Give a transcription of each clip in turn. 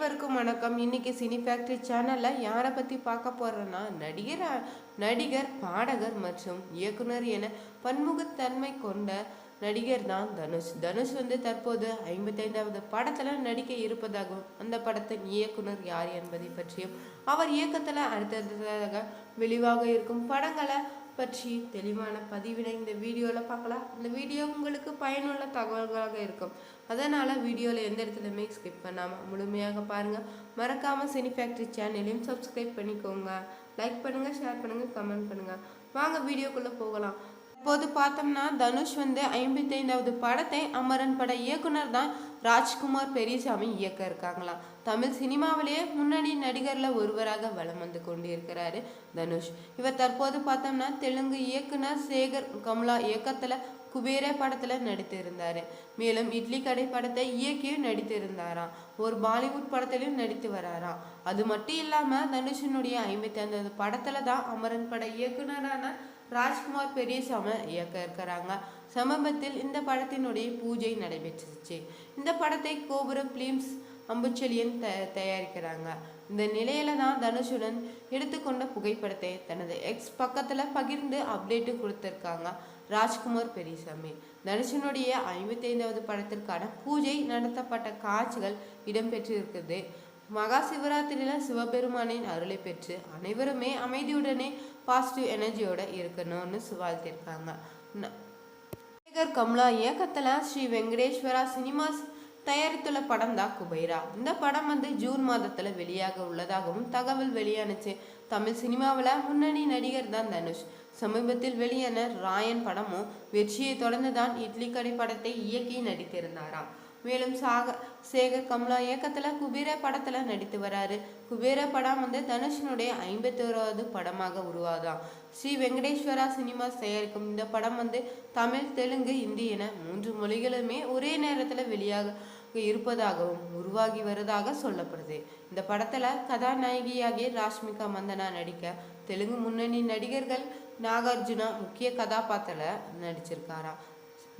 அனைவருக்கும் வணக்கம். இன்னைக்கு சினி ஃபேக்ட்ரி சேனலில் யாரை பற்றி பார்க்க போகிறோன்னா நடிகர் நடிகர் பாடகர் மற்றும் இயக்குனர் என பன்முகத்தன்மை கொண்ட நடிகர் தான் தனுஷ். தனுஷ் வந்து தற்போது ஐம்பத்தைந்தாவது படத்தில் நடிக்க இருப்பதாகவும் அந்த படத்தின் இயக்குனர் யார் என்பதை பற்றியும் அவர் இயக்கத்தில் அடுத்ததாக வெளிவாக இருக்கும் படங்களை பற்றி தெளிவான பதிவினை இந்த வீடியோவில் பார்க்கலாம். இந்த வீடியோ உங்களுக்கு பயனுள்ள தகவல்களாக இருக்கும். அதனால் வீடியோவில் எந்த இடத்துலையுமே ஸ்கிப் பண்ணாமல் முழுமையாக பாருங்கள் மறக்காமல் சினி ஃபேக்ட்ரி சேனலையும் சப்ஸ்கிரைப் பண்ணிக்கோங்க. லைக் பண்ணுங்கள் ஷேர் பண்ணுங்கள் கமெண்ட் பண்ணுங்கள் வாங்க வீடியோக்குள்ளே போகலாம். இப்போது பார்த்தோம்னா தனுஷ் வந்து ஐம்பத்தைந்தாவது படத்தை அமரன் பட இயக்குனர் தான் ராஜ்குமார் பெரியசாமி இயக்க இருக்காங்களாம் தமிழ் சினிமாவிலேயே முன்னணி நடிகரில் ஒருவராக வலம் வந்து கொண்டிருக்கிறாரு தனுஷ். இவர் தற்போது பார்த்தோம்னா தெலுங்கு இயக்குனர் சேகர் கமலா இயக்கத்தில் குபேர படத்தில் நடித்திருந்தார். மேலும் இட்லி கடை படத்தை இயக்கியும் நடித்திருந்தாராம். ஒரு பாலிவுட் படத்திலையும் நடித்து வராராம். அது மட்டும் இல்லாமல் தனுஷனுடைய ஐம்பத்தி ஐந்தாவது படத்தில் தான் அமரன் பட இயக்குனரான ராஜ்குமார் பெரியசாமி இயக்க இருக்கிறாங்க. சமீபத்தில் இந்த படத்தினுடைய பூஜை நடைபெற்றுச்சு. இந்த படத்தை கோபுரம் பிலிம்ஸ் அம்புச்செழியன் த தயாரிக்கிறாங்க. இந்த நிலையில தான் தனுஷுடன் எடுத்துக்கொண்ட புகைப்படத்தை தனது எக்ஸ் பக்கத்தில் பகிர்ந்து அப்டேட்டு கொடுத்துருக்காங்க. ராஜ்குமார் பெரியசாமி. தனுஷனுடைய ஐம்பத்தி ஐந்தாவது படத்திற்கான பூஜை நடத்தப்பட்ட காட்சிகள் இடம்பெற்று இருக்குது மகா சிவராத்திரியில் சிவபெருமானின் அருளை பெற்று அனைவருமே அமைதியுடனே பாசிட்டிவ் எனர்ஜியோட இருக்கணும்னு வாழ்த்திருக்காங்க. கமலா இயக்கத்தில் ஸ்ரீ வெங்கடேஸ்வரா சினிமாஸ் தயாரித்துள்ள படம் தான் குபைரா. இந்த படம் வந்து ஜூன் மாதத்தில் வெளியாக உள்ளதாகவும் தகவல் வெளியானுச்சு. தமிழ் சினிமாவில் முன்னணி நடிகர் தான் தனுஷ். சமீபத்தில் வெளியான ராயன் படமும் வெற்றியை தொடர்ந்து தான் இட்லி கடை படத்தை இயக்கி நடித்திருந்தாராம். மேலும் சாக சேகர் கமலா இயக்கத்தில் குபேர படத்தில் நடித்து வராரு. குபேர படம் வந்து தனுஷனுடைய ஐம்பத்தோராவது படமாக உருவாதான் ஸ்ரீ வெங்கடேஸ்வரா சினிமாஸ் தயாரிக்கும் இந்த படம் வந்து தமிழ் தெலுங்கு இந்தி என மூன்று மொழிகளுமே ஒரே நேரத்தில் வெளியாக இருப்பதாகவும் உருவாகி வருவதாக சொல்லப்படுது. இந்த படத்துல கதாநாயகியாகிய ராஷ்மிகா மந்தனா நடிக்க தெலுங்கு முன்னணி நடிகர்கள் நாகார்ஜுனா முக்கிய கதாபாத்திரத்தில் நடிச்சிருக்காராம்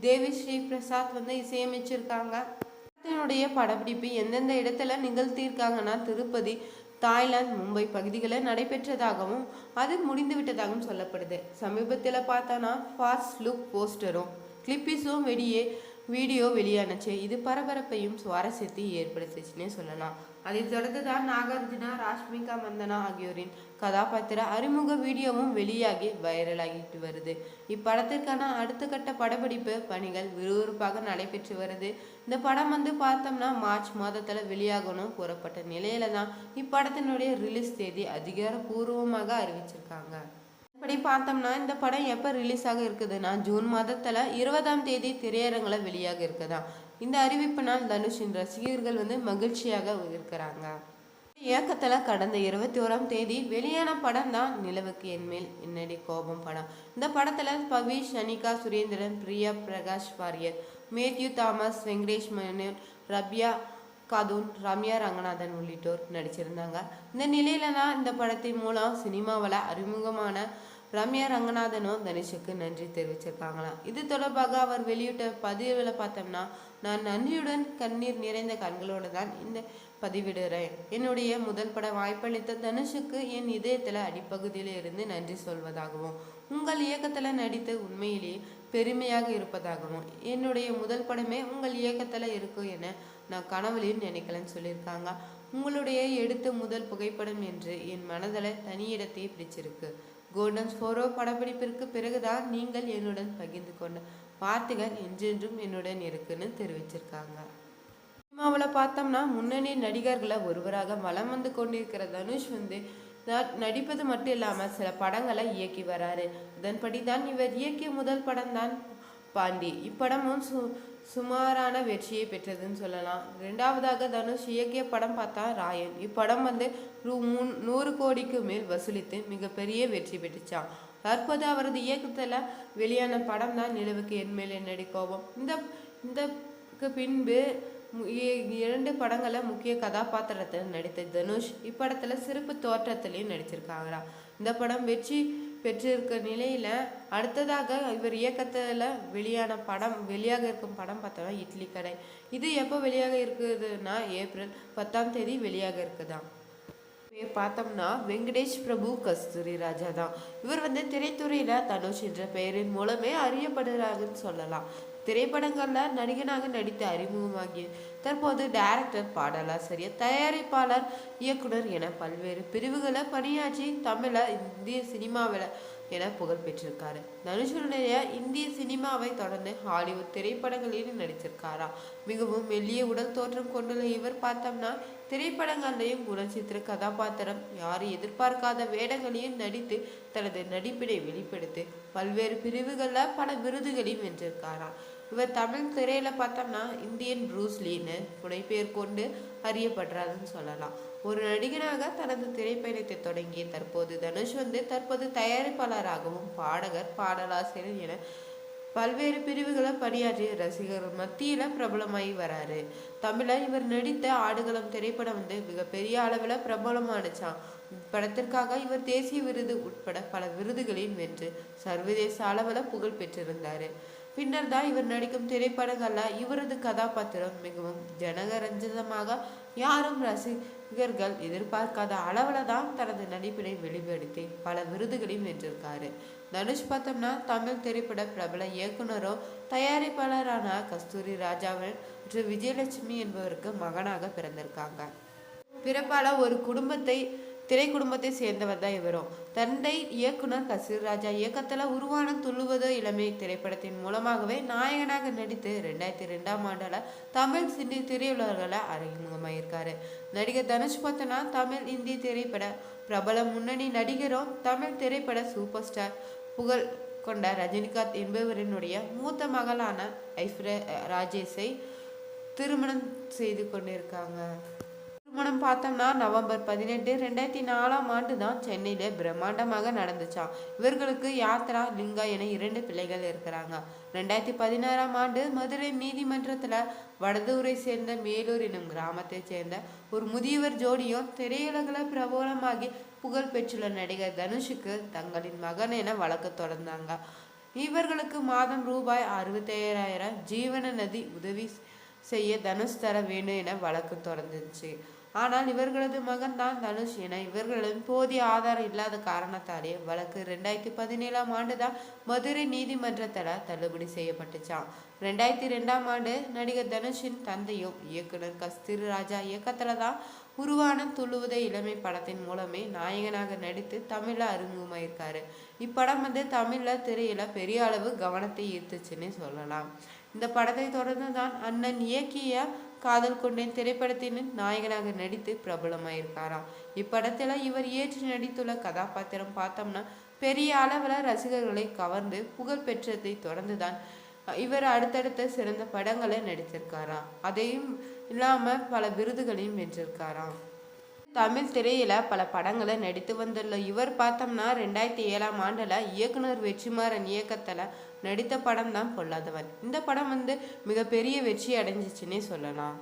தேவி ஸ்ரீ பிரசாத் வந்து இசையமைச்சிருக்காங்க. படத்தினுடைய படப்பிடிப்பு எந்தெந்த இடத்துல நிகழ்த்தியிருக்காங்கன்னா திருப்பதி தாய்லாந்து மும்பை பகுதிகளில் நடைபெற்றதாகவும் அது முடிந்து விட்டதாகவும் சொல்லப்படுது. சமீபத்தில் பார்த்தோன்னா ஃபாஸ்ட் லுக் போஸ்டரும் கிளிப்பிஸும் வெளியே வீடியோ வெளியானுச்சு. இது பரபரப்பையும் சுவாரஸ்யத்தையும் ஏற்படுத்துச்சுன்னே சொல்லலாம். அதைத் தொடர்ந்து தான் நாகார்ஜுனா ராஷ்மிகா மந்தனா ஆகியோரின் கதாபாத்திர அறிமுக வீடியோவும் வெளியாகி வைரலாகிட்டு வருது. இப்படத்திற்கான அடுத்த கட்ட படப்பிடிப்பு பணிகள் விறுவிறுப்பாக நடைபெற்று வருது. இந்த படம் வந்து பார்த்தோம்னா மார்ச் மாதத்தில் வெளியாகணும் கூறப்பட்ட நிலையில தான் இப்படத்தினுடைய ரிலீஸ் தேதி அதிகாரப்பூர்வமாக அறிவிச்சிருக்காங்க. இப்படி பார்த்தோம்னா இந்த படம் எப்போ ரிலீஸ் ஆக இருக்குதுன்னா ஜூன் மாதத்தில் இருபதாம் தேதி திரையரங்கில் வெளியாக இருக்குதா? இந்த அறிவிப்பினால் தனுஷின் ரசிகர்கள் வந்து மகிழ்ச்சியாக இருக்கிறாங்க. இயக்கத்தில் கடந்த இருபத்தி ஓராம் தேதி வெளியான படம் தான் நிலவுக்கு என்மேல் என்னடி கோபம் படம். இந்த படத்தில் பவிஷ் அனிகா சுரேந்திரன் பிரியா பிரகாஷ் வாரியர் மேத்யூ தாமஸ் வெங்கடேஷ் மேனன் ரப்யா கதூன் ரம்யா ரங்கநாதன் உள்ளிட்டோர் நடிச்சிருந்தாங்க. இந்த நிலையில தான் இந்த படத்தின் மூலம் சினிமாவில் அறிமுகமான ரம்யா ரங்கநாதனும் தனுஷுக்கு நன்றி தெரிவிச்சிருக்காங்களாம் இது தொடர்பாக அவர் வெளியிட்ட பதிவில் பார்த்தோம்னா நான் நன்றியுடன் கண்ணீர் நிறைந்த கண்களோடு தான் இந்த பதிவிடுறேன். என்னுடைய முதல் பட வாய்ப்பளித்த தனுஷுக்கு என் இதயத்தில் அடிப்பகுதியில் இருந்து நன்றி சொல்வதாகவும் உங்கள் இயக்கத்தில் நடித்து உண்மையிலேயே பெருமையாக இருப்பதாகவும் என்னுடைய முதல் படமே உங்கள் இயக்கத்தில் இருக்கும் என நான் கனவுலையும் நினைக்கலன்னு சொல்லியிருக்காங்க. உங்களுடைய எடுத்த முதல் புகைப்படம் என்று என் மனதில் தனி இடத்தையே பிடிச்சிருக்கு. கோல்டன் ஃபோரோ படப்பிடிப்பிற்கு பிறகுதான் நீங்கள் என்னுடன் பகிர்ந்து கொண்ட வார்த்தைகள் என்றென்றும் என்னுடன் இருக்குன்னு தெரிவிச்சிருக்காங்க. சினிமாவில் பார்த்தோம்னா முன்னணி நடிகர்களை ஒருவராக வலம் வந்து கொண்டிருக்கிற தனுஷ் வந்து நடிப்பது மட்டும் இல்லாமல் சில படங்களை இயக்கி வராரு. இதன்படி தான் இவர் இயக்கிய முதல் படம் தான் பாண்டி. இப்படமும் சு சுமாரான வெற்றியை பெற்றதுன்னு சொல்லலாம். ரெண்டாவதாக தனுஷ் இயக்கிய படம் பார்த்தா ராயன். இப்படம் வந்து ரூ மூணு நூறு கோடிக்கு மேல் வசூலித்து மிகப்பெரிய வெற்றி பெற்றுச்சான் தற்போது அவரது இயக்கத்தில் வெளியான படம் தான் நிலவுக்கு என்மேல் என்னடி கோபம். இந்த இந்த பின்பு இரண்டு படங்களை முக்கிய கதாபாத்திரத்தில் நடித்த தனுஷ் இப்படத்தில் சிறப்பு தோற்றத்திலையும் நடிச்சிருக்காங்களா இந்த படம் வெற்றி பெற்றிருக்க நிலையில் அடுத்ததாக இவர் இயக்கத்தில் வெளியான படம் வெளியாக இருக்கும் படம் பார்த்தோம்னா இட்லி கடை. இது எப்போ வெளியாக இருக்குதுன்னா ஏப்ரல் பத்தாம் தேதி வெளியாக இருக்குதான் பார்த்தோம்னா வெங்கடேஷ் பிரபு கஸ்தூரி ராஜா தான். இவர் வந்து திரைத்துறையில் தனுஷ் என்ற பெயரின் மூலமே அறியப்படுகிறாருன்னு சொல்லலாம். திரைப்படங்களில் நடிகனாக நடித்து அறிமுகமாகி தற்போது டைரக்டர் பாடலாசிரியர் தயாரிப்பாளர் இயக்குனர் என பல்வேறு பிரிவுகளை பணியாற்றி தமிழ இந்திய சினிமாவில் என புகழ் பெற்றிருக்காரு. தனுஷனுடைய இந்திய சினிமாவை தொடர்ந்து ஹாலிவுட் திரைப்படங்களிலும் நடிச்சிருக்காரா மிகவும் மெல்லிய உடல் தோற்றம் கொண்டுள்ள இவர் பார்த்தோம்னா திரைப்படங்களையும் குணச்சித்திர கதாபாத்திரம் யாரும் எதிர்பார்க்காத வேடங்களையும் நடித்து தனது நடிப்பினை வெளிப்படுத்தி பல்வேறு பிரிவுகளில் பல விருதுகளையும் வென்றிருக்காராம் இவர் தமிழ் திரையில பார்த்தோம்னா இந்தியன் ப்ரூஸ்லின்னு புனைப்பெயர் கொண்டு அறியப்படுறாருன்னு சொல்லலாம். ஒரு நடிகனாக தனது திரைப்பயணத்தை தொடங்கிய தற்போது தனுஷ் வந்து தற்போது தயாரிப்பாளராகவும் பாடகர் பாடலாசிரியர் என பல்வேறு பிரிவுகளை பணியாற்றிய ரசிகர்கள் மத்தியில் பிரபலமாகி வராரு. தமிழர் இவர் நடித்த ஆடுகளம் திரைப்படம் வந்து மிகப்பெரிய அளவில் பிரபலமானுச்சான் படத்திற்காக இவர் தேசிய விருது உட்பட பல விருதுகளையும் வென்று சர்வதேச அளவில் புகழ் பெற்றிருந்தார். பின்னர் தான் இவர் நடிக்கும் திரைப்படங்களில் இவரது கதாபாத்திரம் மிகவும் ஜனகரஞ்சிதமாக யாரும் ரசி இவர்கள் எதிர்பார்க்காத அளவில் தான் தனது நடிப்பினை வெளிப்படுத்தி பல விருதுகளையும் வென்றிருக்காரு. தனுஷ் பார்த்தோம்னா தமிழ் திரைப்பட பிரபல இயக்குனரும் தயாரிப்பாளரான கஸ்தூரி ராஜாவன் மற்றும் விஜயலட்சுமி என்பவருக்கு மகனாக பிறந்திருக்காங்க. பிறப்பால ஒரு குடும்பத்தை திரை குடும்பத்தை சேர்ந்தவர் தான் இவரும் தந்தை இயக்குனர் கசீர் ராஜா இயக்கத்தில் உருவான துள்ளுவதோ இளமை திரைப்படத்தின் மூலமாகவே நாயகனாக நடித்து ரெண்டாயிரத்தி ரெண்டாம் ஆண்டில் தமிழ் சிந்தி திரையுலகில் அறிமுகமாயிருக்காரு. நடிகர் தனுஷ் பார்த்தனா தமிழ் இந்திய திரைப்பட பிரபல முன்னணி நடிகரும் தமிழ் திரைப்பட சூப்பர் ஸ்டார் புகழ் கொண்ட ரஜினிகாந்த் என்பவரினுடைய மூத்த மகளான ஐஸ்வர்யா ராஜேஷை திருமணம் செய்து கொண்டிருக்காங்க. திருமணம் பார்த்தோம்னா நவம்பர் பதினெட்டு ரெண்டாயிரத்தி நாலாம் ஆண்டு தான் சென்னையில பிரம்மாண்டமாக நடந்துச்சா. இவர்களுக்கு யாத்ரா லிங்கா என இரண்டு பிள்ளைகள் இருக்கிறாங்க. ரெண்டாயிரத்தி பதினாறாம் ஆண்டு மதுரை நீதிமன்றத்துல வடதூரை சேர்ந்த மேலூர் எனும் கிராமத்தை சேர்ந்த ஒரு முதியவர் ஜோடியும் திரையுலகில் பிரபலமாகி புகழ் பெற்றுள்ள நடிகர் தனுஷுக்கு தங்களின் மகன் என வழக்கு தொடர்ந்தாங்க. இவர்களுக்கு மாதம் ரூபாய் அறுபத்தையாயிரம் ஜீவன நதி உதவி செய்ய தனுஷ் தர வேண்டும் என வழக்கு தொடர்ந்துச்சு. ஆனால் இவர்களது மகன் தான் தனுஷ் என இவர்களிடம் போதிய ஆதாரம் இல்லாத காரணத்தாலே வழக்கு ரெண்டாயிரத்தி பதினேழாம் ஆண்டு தான் மதுரை நீதிமன்றத்தில் தள்ளுபடி செய்யப்பட்டுச்சான் ரெண்டாயிரத்தி ரெண்டாம் ஆண்டு நடிகர் தனுஷின் தந்தையும் இயக்குனர் கஸ்தூரி ராஜா தான் உருவான துள்ளுவத இளமை படத்தின் மூலமே நாயகனாக நடித்து தமிழில் அறிமுகமாயிருக்காரு இப்படம் வந்து தமிழில் திரையில பெரிய அளவு கவனத்தை ஈர்த்துச்சுன்னு சொல்லலாம். இந்த படத்தை தொடர்ந்து தான் அண்ணன் இயக்கிய காதல் கொண்டேன் திரைப்படத்தின் நாயகனாக நடித்து பிரபலமாயிருக்காராம். இப்படத்தில் இவர் ஏற்று நடித்துள்ள கதாபாத்திரம் பார்த்தோம்னா பெரிய அளவில் ரசிகர்களை கவர்ந்து புகழ் பெற்றதை தொடர்ந்து தான் இவர் அடுத்தடுத்த சிறந்த படங்களை நடித்திருக்காராம். அதையும் இல்லாமல் பல விருதுகளையும் வென்றிருக்காராம். தமிழ் திரையில பல படங்களை நடித்து வந்துள்ள இவர் பார்த்தோம்னா ரெண்டாயிரத்தி ஏழாம் ஆண்டுல இயக்குனர் வெற்றிமாறன் இயக்கத்துல நடித்த படம் தான் பொல்லாதவன். இந்த படம் வந்து மிகப்பெரிய வெற்றி அடைஞ்சிச்சுன்னே சொல்லலாம்.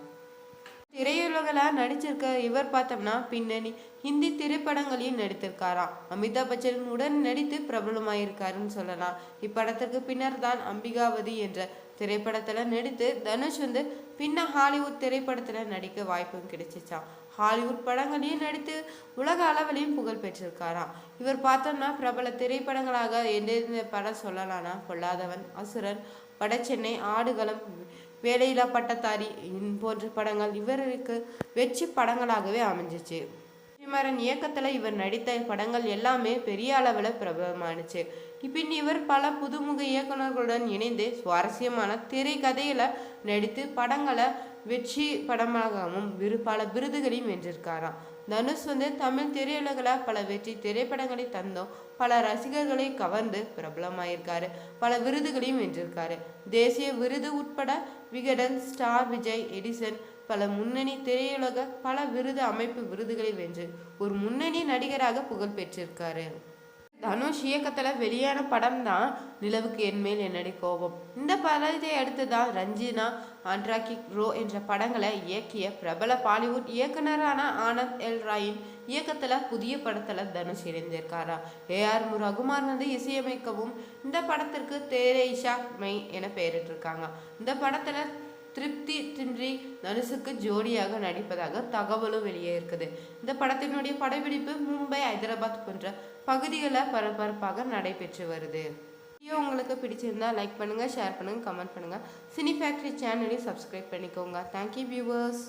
திரையுலகில் நடிச்சிருக்க இவர் பார்த்தோம்னா பின்னணி ஹிந்தி திரைப்படங்களையும் நடித்திருக்காராம். அமிதாப் பச்சன் உடன் நடித்து பிரபலமாயிருக்காருன்னு சொல்லலாம். இப்படத்திற்கு பின்னர் தான் அம்பிகாவதி என்ற திரைப்படத்தில் நடித்து தனுஷ் வந்து பின்ன ஹாலிவுட் திரைப்படத்தில் நடிக்க வாய்ப்பும் கிடைச்சிச்சான் ஹாலிவுட் படங்களையும் நடித்து உலக அளவிலையும் புகழ் பெற்றிருக்காராம். இவர் பார்த்தோம்னா பிரபல திரைப்படங்களாக எந்தெந்த படம் சொல்லலாம்னா பொல்லாதவன் அசுரன் வடச்சென்னை ஆடுகளம் வேலையில்லா பட்டத்தாரி போன்ற படங்கள் இவருக்கு வெற்றி படங்களாகவே அமைஞ்சிச்சு. வெற்றிமாறன் இயக்கத்தில் இவர் நடித்த படங்கள் எல்லாமே பெரிய அளவில் பிரபலமானுச்சு. பின் இவர் பல புதுமுக இயக்குனர்களுடன் இணைந்து சுவாரஸ்யமான திரைக்கதையில் நடித்து படங்களை வெற்றி படமாகவும் விரு பல விருதுகளையும் வென்றிருக்காராம். தனுஷ் வந்து தமிழ் திரையுலகில் பல வெற்றி திரைப்படங்களை தந்தோம் பல ரசிகர்களை கவர்ந்து பிரபலமாயிருக்காரு. பல விருதுகளையும் வென்றிருக்காரு. தேசிய விருது உட்பட விகடன் ஸ்டார் விஜய் எடிசன் பல முன்னணி திரையுலக பல விருது அமைப்பு விருதுகளை வென்று ஒரு முன்னணி நடிகராக புகழ் பெற்றிருக்காரு. தனுஷ் இயக்கத்தில் வெளியான படம் தான் நிலவுக்கு என்மேல் என்னடி கோபம்? இந்த படத்தை அடுத்து தான் ரஞ்சினா ஆண்ட்ராக்கி ரோ என்ற படங்களை இயக்கிய பிரபல பாலிவுட் இயக்குனரான ஆனந்த் எல் ராயின் இயக்கத்தில் புதிய படத்தில் தனுஷ் இணைந்திருக்காரா? ஏ ஆர் ரகுமான் வந்து இசையமைக்கவும் இந்த படத்திற்கு தேரேஷா மை என பெயரிட்டிருக்காங்க. இந்த படத்தில் திருப்தி தின்றி தனுஷுக்கு ஜோடியாக நடிப்பதாக தகவலும் வெளியே இருக்குது. இந்த படத்தினுடைய படப்பிடிப்பு மும்பை ஹைதராபாத் போன்ற பகுதிகளில் பரபரப்பாக நடைபெற்று வருது. வீடியோ உங்களுக்கு பிடிச்சிருந்தா லைக் பண்ணுங்கள் ஷேர் பண்ணுங்கள் கமெண்ட் பண்ணுங்கள் சினி ஃபேக்ட்ரி சேனலையும் சப்ஸ்கிரைப் பண்ணிக்கோங்க. Thank you viewers